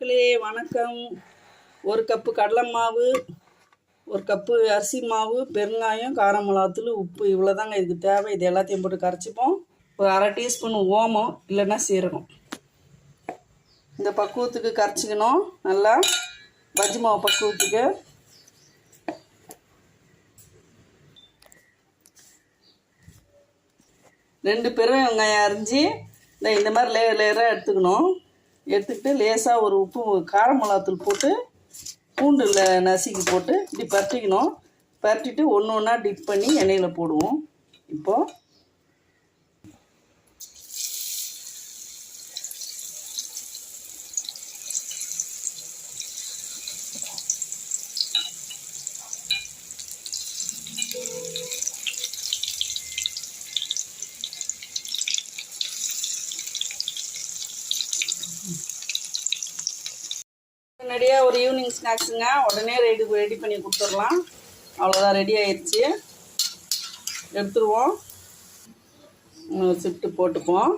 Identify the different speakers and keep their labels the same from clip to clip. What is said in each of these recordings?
Speaker 1: மக்களே வணக்கம். ஒரு கப்பு கடலை மாவு ஒரு கப்பு அரிசி மாவு பெருங்காயம் காரம் மிளகாத்தூள் உப்பு இவ்வளோதாங்க இதுக்கு தேவை. இது எல்லாத்தையும் போட்டு கரைச்சிப்போம். ஒரு அரை டீஸ்பூன் ஓமம் இல்லைன்னா சீரகம். இந்த பக்குவத்துக்கு கரைச்சிக்கணும். நல்லா பஜ்ஜி மாவு பக்குவத்துக்கு. ரெண்டு பெரும் வெங்காயம் அரிஞ்சு இந்த இந்த மாதிரி லேயர் லேயராக எடுத்துக்கணும். எடுத்துக்கிட்டு லேசாக ஒரு உப்பு கார மிளகாத்தூள் போட்டு பூண்டில் நசுக்கி போட்டு இப்படி பரட்டிக்கணும். பரட்டிட்டு ஒன்று ஒன்றா டிப் பண்ணி எண்ணெயில் போடுவோம். இப்போது முன்னாடியே ஒரு ஈவினிங் ஸ்நாக்ஸுங்க உடனே ரெடி ரெடி பண்ணி கொடுத்துடலாம். அவ்வளோதான் ரெடி ஆயிடுச்சு எடுத்துருவோம். சிஃப்ட்டு போட்டுப்போம்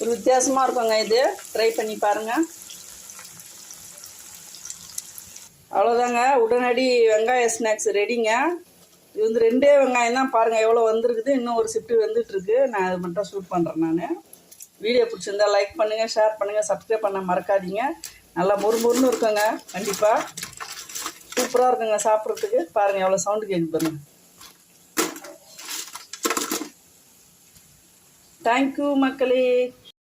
Speaker 1: ஒரு வித்தியாசமாக இருக்குங்க இது. ட்ரை பண்ணி பாருங்கள் அவ்வளோதாங்க உடனடி வெங்காய ஸ்நாக்ஸ் ரெடிங்க இது வந்து ரெண்டே வெங்காயம் தான் பாருங்கள் எவ்வளோ வந்திருக்குது இன்னும் ஒரு ஷிஃப்ட்டு வந்துட்டுருக்கு. நான் அது மட்டும் ஷூட் பண்ணுறேன் நான். வீடியோ பிடிச்சிருந்தா லைக் பண்ணுங்கள் ஷேர் பண்ணுங்கள் சப்ஸ்கிரைப் பண்ண மறக்காதீங்க. நல்லா மொறு மொறுன்னு இருக்குங்க கண்டிப்பாக சூப்பராக இருக்குங்க சாப்பிட்றதுக்கு. பாருங்கள் எவ்வளோ சவுண்டு கேட்குது பண்ணுங்கள் தேங்க்யூ மக்களே.